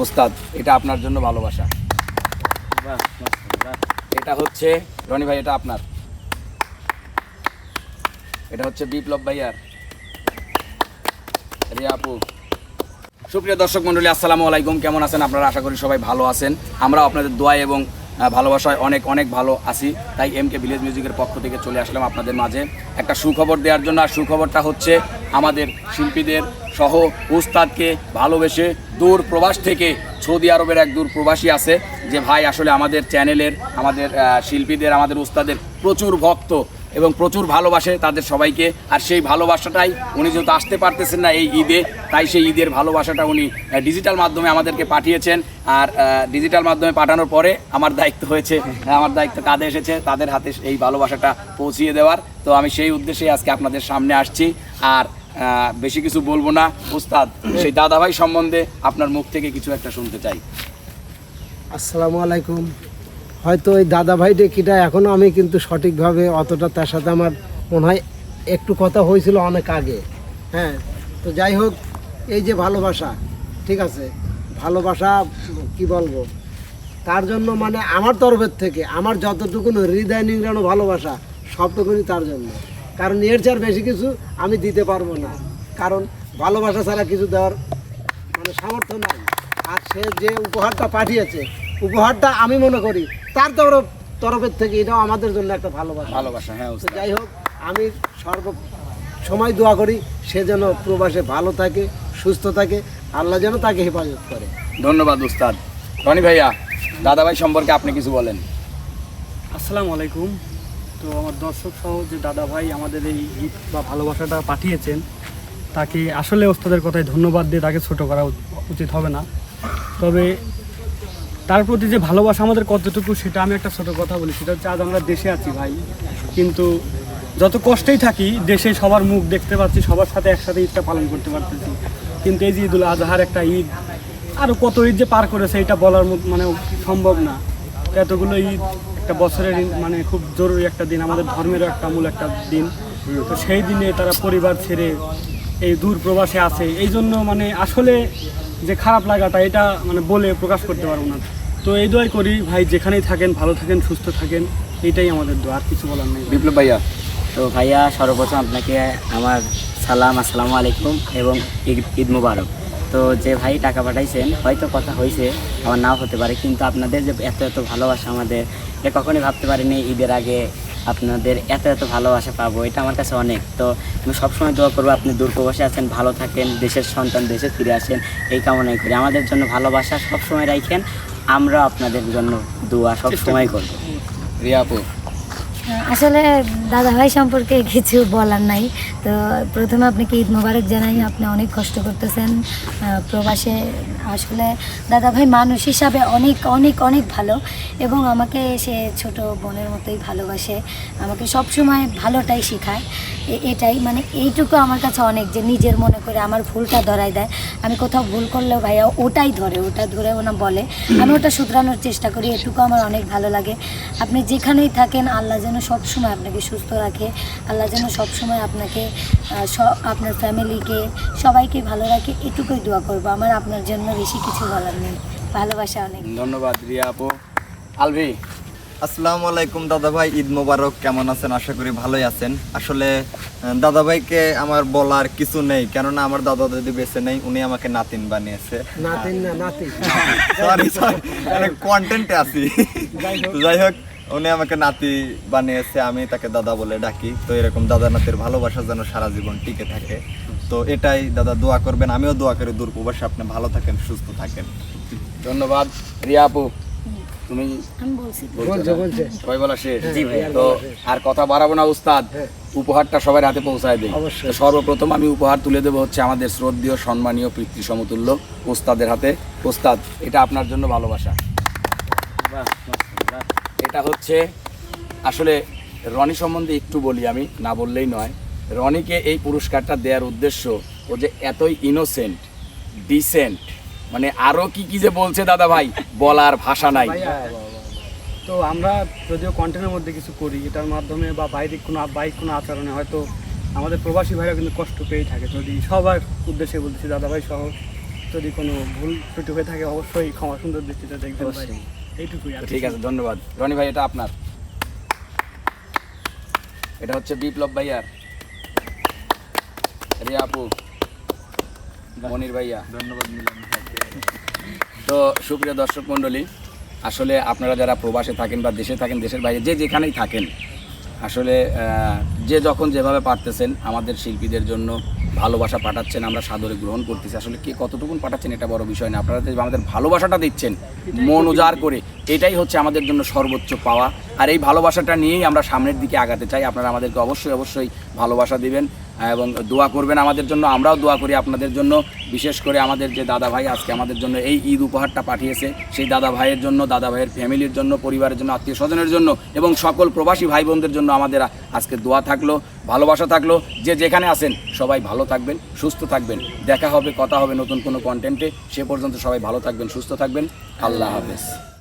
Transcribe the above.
ওস্তাদ, এটা আপনার জন্য ভালোবাসা। এটা হচ্ছে, রনি ভাই, এটা আপনার। এটা হচ্ছে বিপ্লব ভাইয়ার। রিয়া আপু। সুপ্রিয় দর্শক মণ্ডলী, আসসালামু আলাইকুম। কেমন আছেন? আপনারা আশা করি সবাই ভালো আছেন। আমরা আপনাদের দোয়া এবং ভালোবাসায় অনেক অনেক ভালো আছি। তাই এম কে ভিলেজ মিউজিকের পক্ষ থেকে চলে আসলাম আপনাদের মাঝে। একটা সুখবর দেওয়ার জন্য, আর সুখবরটা হচ্ছে আমাদের শিল্পীদের সহ উস্তাদকে ভালোবেসে দূর প্রবাস থেকে সৌদি আরবের এক দূর প্রবাসী আছে যে ভাই আসলে আমাদের চ্যানেলের, আমাদের শিল্পীদের, আমাদের উস্তাদের প্রচুর ভক্ত এবং প্রচুর ভালোবাসে তাদের সবাইকে। আর সেই ভালোবাসাটাই উনি যেহেতু আসতে পারতেছেন না এই ঈদে, তাই সেই ঈদের ভালোবাসাটা উনি ডিজিটাল মাধ্যমে আমাদেরকে পাঠিয়েছেন। আর ডিজিটাল মাধ্যমে পাঠানোর পরে আমার দায়িত্ব হয়েছে আমার দায়িত্ব কাঁধে এসেছে তাদের হাতে এই ভালোবাসাটা পৌঁছিয়ে দেওয়ার। তো আমি সেই উদ্দেশ্যে আজকে আপনাদের সামনে আসছি। আর বেশি কিছু বলব না। উস্তাদ, সেই দাদাভাই সম্বন্ধে আপনার মুখ থেকে কিছু একটা শুনতে চাই। আসসালামু আলাইকুম। হয়তো ওই দাদা ভাই ডেকিটা এখনও আমি কিন্তু সঠিকভাবে অতটা তার সাথে আমার মনে হয় একটু কথা হয়েছিল অনেক আগে। হ্যাঁ তো যাই হোক, এই যে ভালোবাসা, ঠিক আছে? ভালোবাসা, কি বলব? তার জন্য মানে আমার তরফের থেকে, আমার যতটুকু হৃদয় নিংড়ানো ভালোবাসা সবটুকুনি তার জন্য। কারণ এর চেয়ে আর বেশি কিছু আমি দিতে পারব না। কারণ ভালোবাসা ছাড়া কিছু দেওয়ার মানে সামর্থ্য নাই। আর সে যে উপহারটা পাঠিয়েছে উপহারটা আমি মনে করি তার তরফ তরফের থেকে এটাও আমাদের জন্য একটা ভালোবাসা। ভালোবাসা হ্যাঁ যাই হোক আমি সর্ব সময় দোয়া করি সে যেন প্রবাসে ভালো থাকে সুস্থ থাকে আল্লাহ যেন তাকে হেফাজত করে। ধন্যবাদ উস্তাদ রনি ভাইয়া দাদাভাই সম্পর্কে আপনি কিছু বলেন। আসসালামু আলাইকুম। তো আমার দর্শক সহ যে দাদা ভাই আমাদের এই গীত বা ভালোবাসাটা পাঠিয়েছেন, তাকে আসলে ওস্তাদের কথায় ধন্যবাদ দিয়ে তাকে ছোট করা উচিত হবে না। তবে তার প্রতি যে ভালোবাসা আমাদের কতটুকু সেটা আমি একটা ছোট কথা বলি, সেটা হচ্ছে আজ আমরা দেশে আছি ভাই। কিন্তু যত কষ্টেই থাকি, দেশে সবার মুখ দেখতে পাচ্ছি, সবার সাথে একসাথে ঈদটা পালন করতে পারতেছি। কিন্তু এই যে ঈদুল আজহার একটা ঈদ আরও কত ঈদ যে পার করেছে, এটা বলার মানে সম্ভব না। এতগুলো ঈদ একটা বছরের মানে খুব জরুরি একটা দিন আমাদের ধর্মেরও একটা মূল একটা দিন। তো সেই দিনে তারা পরিবার ছেড়ে এই দূর প্রবাসে আছে। এই জন্য মানে আসলে যে খারাপ লাগাটা এটা মানে বলে প্রকাশ করতে পারব না। তো এই দোয়াই করি ভাই যেখানেই থাকেন ভালো থাকেন সুস্থ থাকেন এটাই আমাদের দোয়া আর কিছু বলার নেই। বিপ্লব ভাইয়া। তো ভাইয়া সর্বপ্রথম আপনাকে আমার সালাম আসসালামু আলাইকুম এবং ঈদ- ঈদ মুবারক। তো যে ভাই টাকা পাঠাইছেন, হয়তো কথা হয়েছে আমার নাও হতে পারে, কিন্তু আপনাদের যে এত এত ভালোবাসা আমাদের এটা কখনোই ভাবতে পারিনি ঈদের আগে আপনাদের এত এত ভালোবাসা পাবো, এটা আমার কাছে অনেক। তো আমি সবসময় দোয়া করব, আপনি দূর প্রবাসে আছেন, ভালো থাকেন, দেশের সন্তান, দেশে ফিরে আসেন, এই কামনাই করি। আমাদের জন্য ভালোবাসা সবসময় রাখেন আমরা আপনাদের জন্য দোয়া সবসময় করব। রিয়া আপু আসলে দাদাভাই সম্পর্কে কিছু বলার নাই। তো প্রথমে আপনাকে ঈদ মোবারক জানাই, আপনি অনেক কষ্ট করতেছেন প্রবাসে। আসলে দাদাভাই মানুষ হিসাবে অনেক অনেক অনেক ভালো এবং আমাকে সে ছোট বোনের মতোই ভালোবাসে। আমাকে সবসময় ভালোটাই শেখায়। এটাই মানে এইটুকু আমার কাছে অনেক যে নিজের মনে করে আমার ভুলটা ধরাই দেয়। আমি কোথাও ভুল করলেও ভাইয়া ওটাই ধরে, ওটা ধরে ওনা বলে। আমি ওটা শুধরানোর চেষ্টা করি, এটুকু আমার অনেক ভালো লাগে। আপনি যেখানেই থাকেন, আল্লাহ যেন সবসময় আপনাকে সুস্থ রাখে, আল্লাহ যেন সবসময় আপনাকে আপনার ফ্যামিলিকে, সবাইকে ভালো রাখে, এটুকুই দোয়া করব। আমার আপনার জন্য বেশি কিছু বলার নেই। ভালোবাসা অনেক। ধন্যবাদ রিয়া আপু। আলভি আসসালামু আলাইকুম দাদা ভাই ঈদ মোবারক কেমন আছেন? আশা করি ভালোই আছেন। আসলে দাদা ভাইকে আমার বলার কিছু নেই কেননা আমার দাদা দাদি বেঁচে নেই উনি আমাকে নাতিন বানিয়েছে। নাতিন না নাতি। সরি সরি কন্টেন্টে আছি। যাই হোক। উনি আমাকে নাতি বানিয়েছে আমি তাকে দাদা বলে ডাকি। তো এরকম দাদা নাতির ভালোবাসা যেন সারা জীবন টিকে থাকে। তো এটাই দাদা দোয়া করবেন আমিও দোয়া করি দূর প্রবাসে আপনি ভালো থাকেন সুস্থ থাকেন। ধন্যবাদ। রিয়া আপু তুমি সবাই বলা শেষ। জি ভাই। তো আর কথা বাড়াবো না উস্তাদ। উপহারটা সবার হাতে পৌঁছায় দেয়। সর্বপ্রথম আমি উপহার তুলে দেবো হচ্ছে আমাদের শ্রদ্ধেয় সম্মানীয় পিতৃ সমতুল্য উস্তাদের হাতে। উস্তাদ এটা আপনার জন্য ভালোবাসা। এটা হচ্ছে আসলে রনি সম্বন্ধে একটু বলি আমি না বললেই নয়। রনিকে এই পুরস্কারটা দেওয়ার উদ্দেশ্য ও যে এতই ইনোসেন্ট ডিসেন্ট মানে আরও কি কি যে বলছে দাদা ভাই বলার ভাষা নাই। তো আমরা যদিও কন্টেন্টের মধ্যে কিছু করি এটার মাধ্যমে বা বাইরে কোনো বাইক কোনো আচরণে হয়তো আমাদের প্রবাসী ভাইরা কিন্তু কষ্ট পেয়েই থাকে। যদি সবার উদ্দেশ্যে বলতেছি দাদাভাই সহ যদি কোনো ভুল ত্রুটি হয়ে থাকে অবশ্যই ক্ষমা সুন্দর দৃষ্টিতে দেখবেন ভাই। এইটুকুই ঠিক আছে ধন্যবাদ। রনি ভাই এটা আপনার। এটা হচ্ছে বিপ্লব ভাইয়ার। রিয়া আপু মনির ভাইয়া। ধন্যবাদ তো সুপ্রিয় দর্শক মণ্ডলী আসলে আপনারা যারা প্রবাসে থাকেন বা দেশে থাকেন দেশের বাইরে যে যেখানেই থাকেন আসলে যে যখন যেভাবে পারতেছেন আমাদের শিল্পীদের জন্য ভালোবাসা পাঠাচ্ছেন আমরা সাদরে গ্রহণ করতেছি। আসলে কে কতটুকুন পাঠাচ্ছেন এটা বড় বিষয় না। আপনারা যে আমাদের ভালোবাসাটা দিচ্ছেন মন উজাড় করে। এটাই হচ্ছে আমাদের জন্য সর্বোচ্চ পাওয়া। আর এই ভালোবাসাটা নিয়েই আমরা সামনের দিকে আগাতে চাই। আপনারা আমাদেরকে অবশ্যই অবশ্যই ভালোবাসা দিবেন এবং দোয়া করবেন আমাদের জন্য। আমরাও দোয়া করি আপনাদের জন্য। বিশেষ করে আমাদের যে দাদা ভাই আজকে আমাদের জন্য এই ঈদ উপহারটা পাঠিয়েছে সেই দাদা ভাইয়ের জন্য দাদা ভাইয়ের ফ্যামিলির জন্য পরিবারের জন্য আত্মীয় স্বজনের জন্য এবং সকল প্রবাসী ভাই বোনদের জন্য আমাদের আজকে দোয়া থাকল ভালোবাসা থাকল। যে যেখানে আছেন সবাই ভালো থাকবেন সুস্থ থাকবেন। দেখা হবে কথা হবে নতুন কোনো কন্টেন্টে সে পর্যন্ত সবাই ভালো থাকবেন সুস্থ থাকবেন। আল্লাহ হাফেজ।